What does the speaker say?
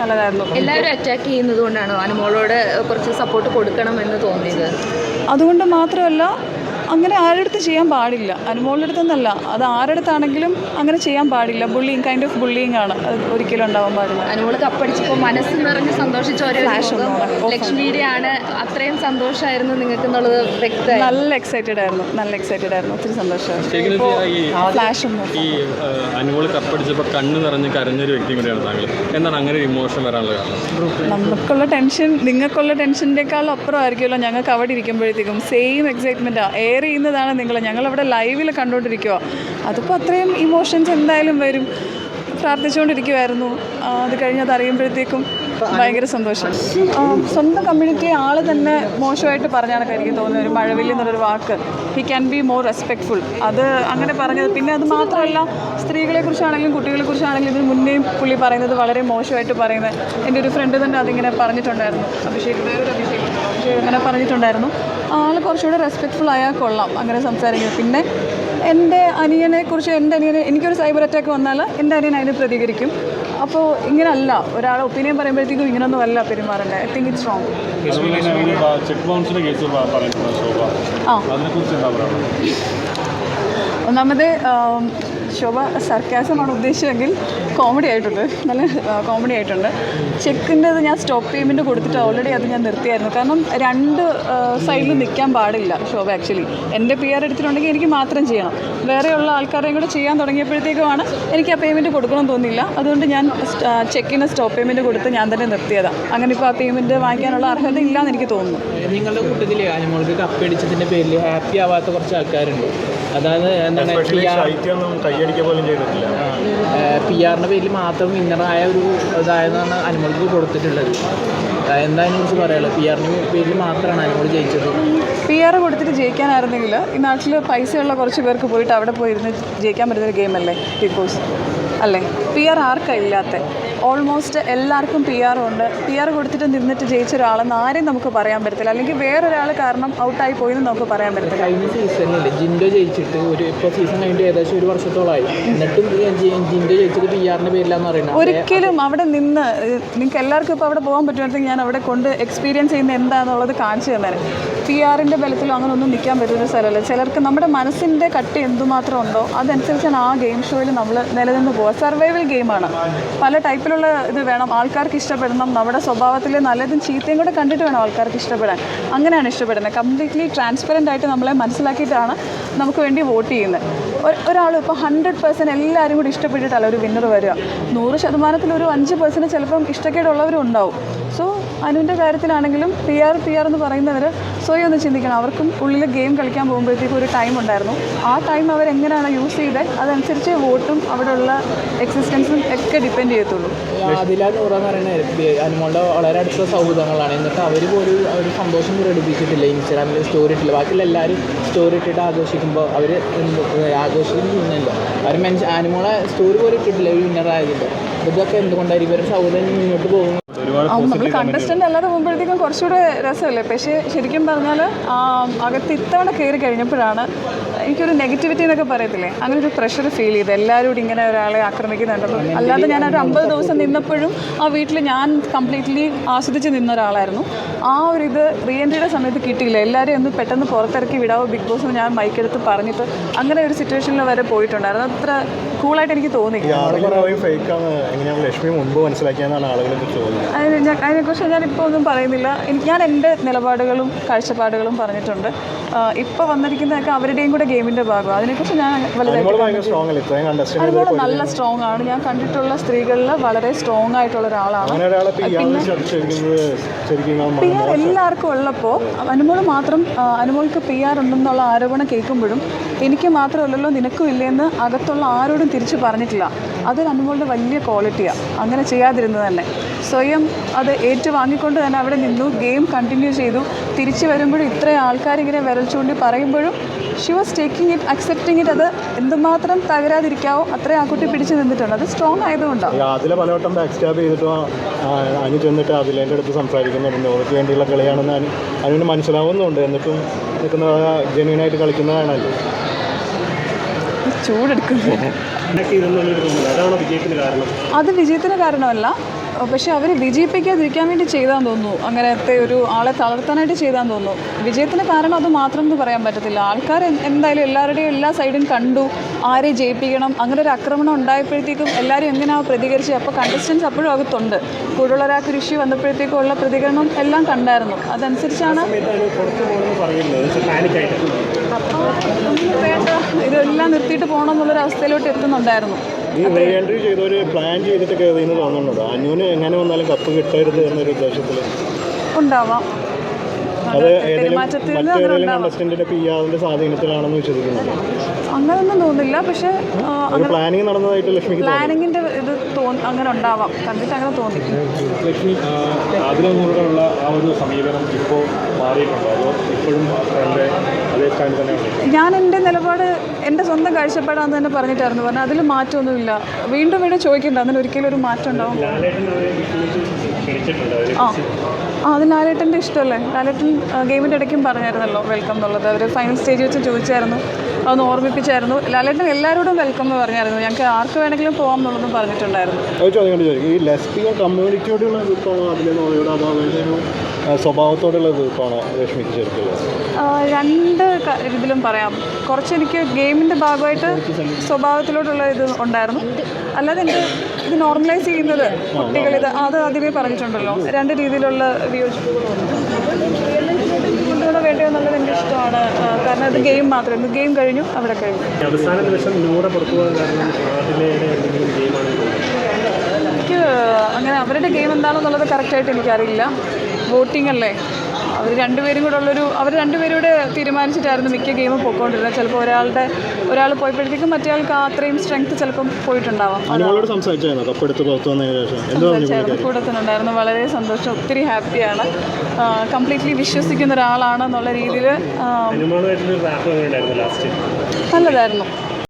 നല്ലതായിരുന്നു. എല്ലാവരും അറ്റാക്ക് ചെയ്യുന്നത് കൊണ്ടാണോ? അനുമോളോട് കുറച്ച് സപ്പോർട്ട് കൊടുക്കണം എന്ന് തോന്നിയത്? അതുകൊണ്ട് മാത്രമല്ല അങ്ങനെ ആരുടെ അടുത്ത് ചെയ്യാൻ പാടില്ല. അനുമോളുടെ അടുത്തൊന്നല്ല അത് ആരുടെ അടുത്താണെങ്കിലും അങ്ങനെ ചെയ്യാൻ പാടില്ല. ബുള്ളിങ് കൈൻഡ് ഓഫ് ബുള്ളിങ് ആണ്. അത് ഒരിക്കലും ഉണ്ടാവാൻ പാടില്ല. അനുമോൾ കപ്പടിച്ചപ്പോൾ മനസ്സ് നിറഞ്ഞ് സന്തോഷിച്ച ഒരു ലക്ഷ്മിയുടെ ആണ് അത്രയും സന്തോഷമായിരുന്നു നിങ്ങൾക്ക് എന്നുള്ളത് വ്യക്തമായി. നല്ല എക്സൈറ്റഡ് ആയിരുന്നു. നല്ല എക്സൈറ്റഡ് ആയിരുന്നു. ഒത്തിരി സന്തോഷമായിരുന്നു ഈ ഫ്ലാഷ് ഈ അനുമോൾ കപ്പടിച്ചപ്പോൾ കണ്ണ് നിറഞ്ഞ് കരഞ്ഞൊരു വ്യക്തി കൂടിയാണ് താങ്കൾ എന്താണ് അങ്ങനെ ഒരു ഇമോഷൻ വരാനുള്ള കാരണം? നമുക്കുള്ള ടെൻഷൻ നിങ്ങൾക്കുള്ള ടെൻഷന്റെക്കാളും അപ്പുറമായിരിക്കുമല്ലോ ഞങ്ങൾക്ക് അവിടെ ഇരിക്കുമ്പോഴത്തേക്കും. സെയിം എക്സൈറ്റ്മെന്റ് എക്സൈറ്റ്മെന്റാണ് ചെയ്യുന്നതാണ് നിങ്ങൾ. ഞങ്ങളവിടെ ലൈവിൽ കണ്ടുകൊണ്ടിരിക്കുക അതിപ്പോൾ അത്രയും ഇമോഷൻസ് എന്തായാലും വരും. പ്രാർത്ഥിച്ചുകൊണ്ടിരിക്കുമായിരുന്നു അത് കഴിഞ്ഞ് അത് അറിയുമ്പോഴത്തേക്കും ഭയങ്കര സന്തോഷം. സ്വന്തം കമ്മ്യൂണിറ്റി ആൾ തന്നെ മോശമായിട്ട് പറഞ്ഞാണ് എനിക്ക് തോന്നുന്നത്. ഒരു മഴവില്ലി എന്നുള്ളൊരു വാക്ക്. He can be more respectful അത് അങ്ങനെ പറഞ്ഞത്. പിന്നെ അത് മാത്രമല്ല സ്ത്രീകളെ കുറിച്ചാണെങ്കിലും കുട്ടികളെ കുറിച്ചാണെങ്കിലും ഇതിന് മുന്നേയും പുള്ളി പറയുന്നത് വളരെ മോശമായിട്ട് പറയുന്നത്. എന്റെ ഒരു ഫ്രണ്ട് തന്നെ അതിങ്ങനെ പറഞ്ഞിട്ടുണ്ടായിരുന്നു. അഭിഷേക് വേറൊരു അഭിഷേക് അഭിഷേക് അങ്ങനെ പറഞ്ഞിട്ടുണ്ടായിരുന്നു. ആൾ കുറച്ചുകൂടെ റെസ്പെക്ട്ഫുൾ ആയാൽ കൊള്ളാം. അങ്ങനെ സംസാരിക്കുന്നത് പിന്നെ എന്റെ അനിയനെ കുറിച്ച് എന്റെ അനിയനെ എനിക്കൊരു സൈബർ അറ്റാക്ക് വന്നാൽ എന്റെ അനിയൻ അതിന് പ്രതികരിക്കും. അപ്പോൾ ഇങ്ങനല്ല. ഒരാൾ ഒപ്പീനിയൻ പറയുമ്പോഴത്തേക്കും ഇങ്ങനൊന്നും അല്ല പെരുമാറേണ്ടത് ഐ തിങ്ക് ഇറ്റ്സ് റോങ് ആ. ഒന്നാമത് ശോഭ സർക്കാസമാണ് ഉദ്ദേശിച്ചതെങ്കിൽ കോമഡി ആയിട്ടുണ്ട്. നല്ല കോമഡി ആയിട്ടുണ്ട്. ചെക്കിന്റെത് ഞാൻ സ്റ്റോപ്പ് പേയ്മെന്റ് കൊടുത്തിട്ട് ഓൾറെഡി അത് ഞാൻ നിർത്തിയായിരുന്നു. കാരണം രണ്ട് സൈഡിൽ നിൽക്കാൻ പാടില്ല ശോഭ ആക്ച്വലി എന്റെ പി ആർ എടുത്തിട്ടുണ്ടെങ്കിൽ എനിക്ക് മാത്രം ചെയ്യണം. വേറെയുള്ള ആൾക്കാരെയും കൂടെ ചെയ്യാൻ തുടങ്ങിയപ്പോഴത്തേക്കുമാണ് എനിക്ക് ആ പേയ്മെന്റ് കൊടുക്കണമെന്ന് തോന്നിയില്ല. അതുകൊണ്ട് ഞാൻ ചെക്കിന് സ്റ്റോപ്പ് പേയ്മെന്റ് കൊടുത്ത് ഞാൻ തന്നെ നിർത്തിയതാണ് അങ്ങനെ ഇപ്പോൾ ആ പേയ്മെന്റ് വാങ്ങിക്കാനുള്ള അർഹത ഇല്ലയെന്ന് എനിക്ക് തോന്നുന്നു. നിങ്ങളുടെ കൂട്ടത്തിൽ അനുമോൾക്ക് കപ്പടിച്ചതിന്റെ പേരിൽ ഹാപ്പി ആവാത്ത കുറച്ച് ആൾക്കാരുണ്ട്. അതായത് എന്താണ് പി ആറിന്റെ പേരിൽ മാത്രം വിന്നറായ ഒരു ഇതായതാണ് അനുമോൾക്ക് കൊടുത്തിട്ടുള്ളത്. എന്തായാലും എന്താ അതിനെക്കുറിച്ച് പറയാനുള്ളത്? പി ആറിന്റെ പേരിൽ മാത്രമാണ് അനുമോൾ ജയിച്ചത്. പി ആർ കൊടുത്തിട്ട് ജയിക്കാനായിരുന്നെങ്കിൽ ഈ നാട്ടിൽ പൈസയുള്ള കുറച്ച് പേർക്ക് പോയിട്ട് അവിടെ പോയിരുന്ന് ജയിക്കാൻ പറ്റുന്ന ഗെയിമല്ലേ ബിഗ് ബോസ് അല്ലേ? പി ആർ ആർക്കാണ് ഇല്ലാത്ത? ഓൾമോസ്റ്റ് എല്ലാവർക്കും പി ആർ ഉണ്ട്. പി ആർ കൊടുത്തിട്ട് നിന്നിട്ട് ജയിച്ച ഒരാളെന്ന് ആരെയും നമുക്ക് പറയാൻ പറ്റത്തില്ല. അല്ലെങ്കിൽ വേറൊരാൾ കാരണം ഔട്ടായി പോയി എന്ന് നമുക്ക് പറയാൻ പറ്റത്തില്ല. കഴിഞ്ഞ സീസണിൽ ജിൻഡോ ജയിച്ചിട്ട് ഒരു ഇപ്പോൾ സീസൺ കഴിഞ്ഞിട്ട് ഏകദേശം ഒരു വർഷത്തോളമായി എന്നിട്ടും ജിൻഡോ ജയിച്ചത് പി ആറിന്റെ പേരിലാന്ന് പറയുന്നത്. ഒരിക്കലും അവിടെ നിന്ന് നിങ്ങൾക്ക് എല്ലാവർക്കും ഇപ്പോൾ അവിടെ പോകാൻ പറ്റുമായിരുന്നെങ്കിൽ ഞാൻ അവിടെ കൊണ്ട് എക്സ്പീരിയൻസ് ചെയ്യുന്ന എന്താണെന്നുള്ളത് കാണിച്ചു തന്നേ പി ആറിന്റെ ബലത്തിലോ അങ്ങനെ ഒന്നും നിൽക്കാൻ പറ്റുന്ന സ്ഥലമല്ല. ചിലർക്ക് നമ്മുടെ മനസ്സിന്റെ കട്ട് എന്തുമാത്രം ഉണ്ടോ അതനുസരിച്ചാണ് ആ ഗെയിം ഷോയിൽ നമ്മൾ നിലനിന്ന് പോവുക. സർവൈവൽ ഗെയിമാണ് പല ടൈപ്പിലുള്ള ഇത് വേണം. ആൾക്കാർക്ക് ഇഷ്ടപ്പെടണം. നമ്മുടെ സ്വഭാവത്തിൽ നല്ലതും ചീത്തയും കൂടെ കണ്ടിട്ട് വേണം ആൾക്കാർക്ക് ഇഷ്ടപ്പെടാൻ. അങ്ങനെയാണ് ഇഷ്ടപ്പെടുന്നത്. കംപ്ലീറ്റ്ലി ട്രാൻസ്പെറന്റ് ആയിട്ട് നമ്മളെ മനസ്സിലാക്കിയിട്ടാണ് നമുക്ക് വേണ്ടി വോട്ട് ചെയ്യുന്നത്. ഒരാൾ ഇപ്പോൾ ഹൺഡ്രഡ് പേഴ്സന്റ് എല്ലാവരും കൂടി ഇഷ്ടപ്പെട്ടിട്ടല്ല ഒരു വിന്നർ വരിക. നൂറ് ശതമാനത്തിൽ ഒരു അഞ്ച് പേഴ്സന്റ് ചിലപ്പം ഇഷ്ടക്കേടുള്ളവരും ഉണ്ടാവും സോ അനുവിന്റെ കാര്യത്തിലാണെങ്കിലും പി ആർ പി ആർ എന്ന് പറയുന്നവർ സ്വയം ഒന്ന് ചിന്തിക്കണം. അവർക്കും ഉള്ളിൽ ഗെയിം കളിക്കാൻ പോകുമ്പോഴത്തേക്കും ഒരു ടൈം ഉണ്ടായിരുന്നു. ആ ടൈം അവരെങ്ങനെയാണ് യൂസ് ചെയ്തത് അതനുസരിച്ച് വോട്ടും അവിടെയുള്ള എക്സിസ്റ്റൻസും ഒക്കെ ഡിപ്പെൻഡ് ചെയ്യത്തുള്ളൂ. അനുമോളുടെ വളരെ അടുത്ത സൗഹൃദങ്ങളാണ്. എന്നിട്ട് അവർ പോലും ഒരു സന്തോഷം പ്രകടിപ്പിച്ചിട്ടില്ല. ഇൻസ്റ്റാഗ്രാമിൽ സ്റ്റോറി ഇട്ടില്ല. ബാക്കിയുള്ള എല്ലാവരും സ്റ്റോറി ഇട്ടിട്ട് ആഘോഷിക്കുമ്പോൾ അവർ ആഘോഷിക്കുന്നുണ്ടോ അവർ മനുഷ്യ ആനിമോളെ സ്റ്റോറി പോലെ ഇട്ടിട്ടില്ല ഒരു വിന്നറായതിന്റെ ഇതൊക്കെ എന്തുകൊണ്ടായിരിക്കും? ഇവരുടെ ഇനി മുന്നോട്ട് പോകുന്നു ഒരുപാട് നമ്മൾ കണ്ടസ്റ്റന്റ് അല്ലാതെ പോകുമ്പോഴത്തേക്കും കുറച്ചുകൂടെ രസമല്ലേ? പക്ഷേ ശരിക്കും പറഞ്ഞാൽ അകത്ത് ഇത്തവണ കയറി കഴിഞ്ഞപ്പോഴാണ് എനിക്കൊരു നെഗറ്റിവിറ്റി എന്നൊക്കെ പറയത്തില്ലേ? അങ്ങനെ ഒരു പ്രഷർ ഫീൽ ചെയ്ത് എല്ലാവരും കൂടി ഇങ്ങനെ ഒരാളെ ആക്രമിക്കുന്നുണ്ടെന്ന് അല്ലാതെ ഞാൻ ഒരു അമ്പത് ദിവസം നിന്നപ്പോഴും ആ വീട്ടിൽ ഞാൻ കംപ്ലീറ്റ്ലി ആസ്വദിച്ച് നിന്ന ഒരാളായിരുന്നു. ആ ഒരു ഇത് റീഎൻട്രിയുടെ സമയത്ത് കിട്ടിയില്ല. എല്ലാവരും ഒന്ന് പെട്ടെന്ന് പുറത്തിറക്കി വിടാവോ? ബിഗ് ബോസ് ഞാൻ മൈക്കെടുത്ത് പറഞ്ഞിട്ട് അങ്ങനെ ഒരു സിറ്റുവേഷനിൽ വരെ പോയിട്ടുണ്ടായിരുന്നു. അത്ര കൂളായിട്ട് എനിക്ക് തോന്നി. ലക്ഷ്മി മുൻപ് മനസ്സിലാക്കിയെന്നാണ് ഞാൻ അതിനെക്കുറിച്ച് ഞാനിപ്പോൾ ഒന്നും പറയുന്നില്ല. ഞാൻ എന്റെ നിലപാടുകളും കാഴ്ചപ്പാടുകളും പറഞ്ഞിട്ടുണ്ട്. ഇപ്പോൾ വന്നിരിക്കുന്നതൊക്കെ അവരുടെയും കൂടെ ഗെയിമിന്റെ ഭാഗം അതിനെക്കുറിച്ച് ഞാൻ വളരെ നല്ല സ്ട്രോങ് ആണ്. ഞാൻ കണ്ടിട്ടുള്ള സ്ത്രീകളിൽ വളരെ സ്ട്രോങ് ആയിട്ടുള്ള ഒരാളാണ്. പി ആർ എല്ലാവർക്കും ഉള്ളപ്പോൾ അനുമോൾ മാത്രം അനുമോൾക്ക് പി ആർ ഉണ്ടെന്നുള്ള ആരോപണം കേൾക്കുമ്പോഴും എനിക്ക് മാത്രമല്ലല്ലോ നിനക്കും ഇല്ലയെന്ന് അകത്തുള്ള ആരോടും തിരിച്ചു പറഞ്ഞിട്ടില്ല. അത് അനുമോളുടെ വലിയ ക്വാളിറ്റിയാണ് അങ്ങനെ ചെയ്യാതിരുന്നത് തന്നെ. സ്വയം അത് ഏറ്റുവാങ്ങിക്കൊണ്ട് തന്നെ അവിടെ നിന്നു ഗെയിം കണ്ടിന്യൂ ചെയ്തു. തിരിച്ചു വരുമ്പോഴും ഇത്രയും ആൾക്കാരിങ്ങനെ വിരൽ ചൂണ്ടി പറയുമ്പോഴും she was taking it accepting it അത് എന്തുമാത്രം തകരാതിരിക്കാവോ അത്രയും ആ കുട്ടി പിടിച്ചു നിന്നിട്ടുണ്ട്. അത് സ്ട്രോങ് ആയതുകൊണ്ടാണ്. അതിലെ പലവട്ടം ബാക്ക് സ്റ്റാബ് ചെയ്തിട്ടും അനു ചെന്നിട്ട് അതിലേന്റെ അടുത്ത് സംസാരിക്കുന്നുണ്ട് നോർക്ക് വേണ്ടിയുള്ള കളിയാണെന്ന് അനു അനുവിന് മനസ്സിലാവുന്നുണ്ട്. എന്നിട്ടും നിൽക്കുന്ന ജെന്യൂനായിട്ട് കളിക്കുന്നതാണല്ലോ. ചൂടെടുക്കുന്നു. അത് വിജയത്തിന് കാരണമല്ല. പക്ഷെ അവർ വിജയിപ്പിക്കാതിരിക്കാൻ വേണ്ടി ചെയ്താന്ന് തോന്നുന്നു. അങ്ങനത്തെ ഒരു ആളെ തളർത്താനായിട്ട് ചെയ്താന്ന് തോന്നുന്നു. വിജയത്തിന് കാരണം അത് മാത്രം എന്ന് പറയാൻ പറ്റത്തില്ല. ആൾക്കാർ എന്തായാലും എല്ലാവരുടെയും എല്ലാ സൈഡും കണ്ടു. ആരെ ജയിപ്പിക്കണം? അങ്ങനെ ഒരു ആക്രമണം ഉണ്ടായപ്പോഴത്തേക്കും എല്ലാവരും എങ്ങനെയാണ് പ്രതികരിച്ചത്? അപ്പോൾ കണ്ടസ്റ്റൻസ് അപ്പോഴും അകത്തുണ്ട്. കൂടുതൽ ഒരാൾക്ക് ഋഷി വന്നപ്പോഴത്തേക്കും ഉള്ള പ്രതികരണം എല്ലാം കണ്ടായിരുന്നു. അതനുസരിച്ചാണ് അപ്പോൾ വേണ്ട ഇതെല്ലാം നിർത്തിയിട്ട് പോകണം എന്നുള്ളൊരു അവസ്ഥയിലോട്ട് എത്തുന്നുണ്ടായിരുന്നു. ഈ റീഎൻട്രി ചെയ്തവർ പ്ലാൻ ചെയ്തിട്ട് കയറിയെന്ന് തോന്നുന്നുണ്ടോ? അനുവിന് എങ്ങനെ വന്നാലും കപ്പ് കിട്ടരുത് എന്നൊരു ഉദ്ദേശത്തിൽ ഉണ്ടാവാം. അത് മറ്റേതെങ്കിലും പി ആറിന്റെ സ്വാധീനത്തിലാണെന്ന് വിശ്വസിക്കുന്നുണ്ട്? അങ്ങനെയൊന്നും തോന്നില്ല പക്ഷേ പ്ലാനിങ് നടന്നതായിട്ട് ലക്ഷ്മിക്ക് തോന്നുന്നു. ഇത് തോന്നി അങ്ങനെ ഉണ്ടാവാം. കണ്ടിട്ട് അങ്ങനെ തോന്നി. ലക്ഷ്മി അതിനോടുള്ള ആ ഒരു സമീപനം ഇപ്പോൾ മാറിയിട്ടുണ്ടോ? അതോ ഇപ്പോഴും ഞാൻ എന്റെ നിലപാട് എന്റെ സ്വന്തം കാഴ്ചപ്പാടാന്ന് തന്നെ പറഞ്ഞിട്ടായിരുന്നു. പറഞ്ഞാൽ അതിൽ മാറ്റമൊന്നുമില്ല. വീണ്ടും വീണ്ടും ചോദിക്കണ്ട. അതിന് ഒരിക്കലും ഒരു മാറ്റം ഉണ്ടാവും. ആ. ആ അത് ലാലേട്ടന്റെ ഇഷ്ടമല്ലേ? ലാലേട്ടൻ ഗെയിമിന്റെ ഇടയ്ക്കും പറഞ്ഞായിരുന്നല്ലോ വെൽക്കം എന്നുള്ളത്. അവർ ഫൈനൽ സ്റ്റേജ് വെച്ച് ചോദിച്ചായിരുന്നു. അതൊന്ന് ഓർമ്മിപ്പിച്ചായിരുന്നു. ലാലേട്ടൻ എല്ലാവരോടും വെൽക്കം എന്ന് പറഞ്ഞായിരുന്നു. ഞങ്ങൾക്ക് ആർക്ക് വേണമെങ്കിലും പോകാം എന്നുള്ളതും പറഞ്ഞിട്ടുണ്ടായിരുന്നു. ഈ ലെസ്ബിയൻ കമ്മ്യൂണിറ്റിയോടുള്ള സ്വഭാവത്തോടുള്ള രണ്ട് ഇതിലും പറയാം. കുറച്ച് എനിക്ക് ഗെയിമിന്റെ ഭാഗമായിട്ട് സ്വഭാവത്തിലോട്ടുള്ള ഇത് ഉണ്ടായിരുന്നു. അല്ലാതെ എന്റെ ഇത് നോർമലൈസ് ചെയ്യുന്നത് കുട്ടികൾ ഇത് അത് ആദ്യമേ പറഞ്ഞിട്ടുണ്ടല്ലോ. രണ്ട് രീതിയിലുള്ള വിയോജിപ്പുകളുണ്ട്. വേണ്ടയോ എന്നുള്ളത് എന്റെ ഇഷ്ടമാണ്. കാരണം അത് ഗെയിം മാത്രമേ ഗെയിം കഴിഞ്ഞു അവിടെ കഴിഞ്ഞു. അവസാന നിമിഷം നൂറ് പുറത്തു പോകാൻ കാരണം എനിക്ക് അങ്ങനെ അവരുടെ ഗെയിം എന്താണെന്നുള്ളത് കറക്റ്റായിട്ട് എനിക്കറിയില്ല. വോട്ടിംഗ് അല്ലേ? അവർ രണ്ടുപേരും കൂടെ ഉള്ളൊരു അവർ രണ്ടുപേരും കൂടെ തീരുമാനിച്ചിട്ടായിരുന്നു മിക്ക ഗെയിമും പോയിക്കൊണ്ടിരുന്നത്. ചിലപ്പോൾ ഒരാളുടെ ഒരാൾ പോയപ്പോഴത്തേക്കും മറ്റേ ആൾക്ക് അത്രയും സ്ട്രെങ്ത് ചിലപ്പം പോയിട്ടുണ്ടാവാം. കൂടത്തിനുണ്ടായിരുന്നു വളരെ സന്തോഷം. ഒത്തിരി ഹാപ്പിയാണ്. കംപ്ലീറ്റ്ലി വിശ്വസിക്കുന്ന ഒരാളാണെന്നുള്ള രീതിയിൽ അനുമാനമായിട്ടുള്ള റാപ്പ് ഉണ്ടായിരുന്നു ലാസ്റ്റ് നല്ലതായിരുന്നു.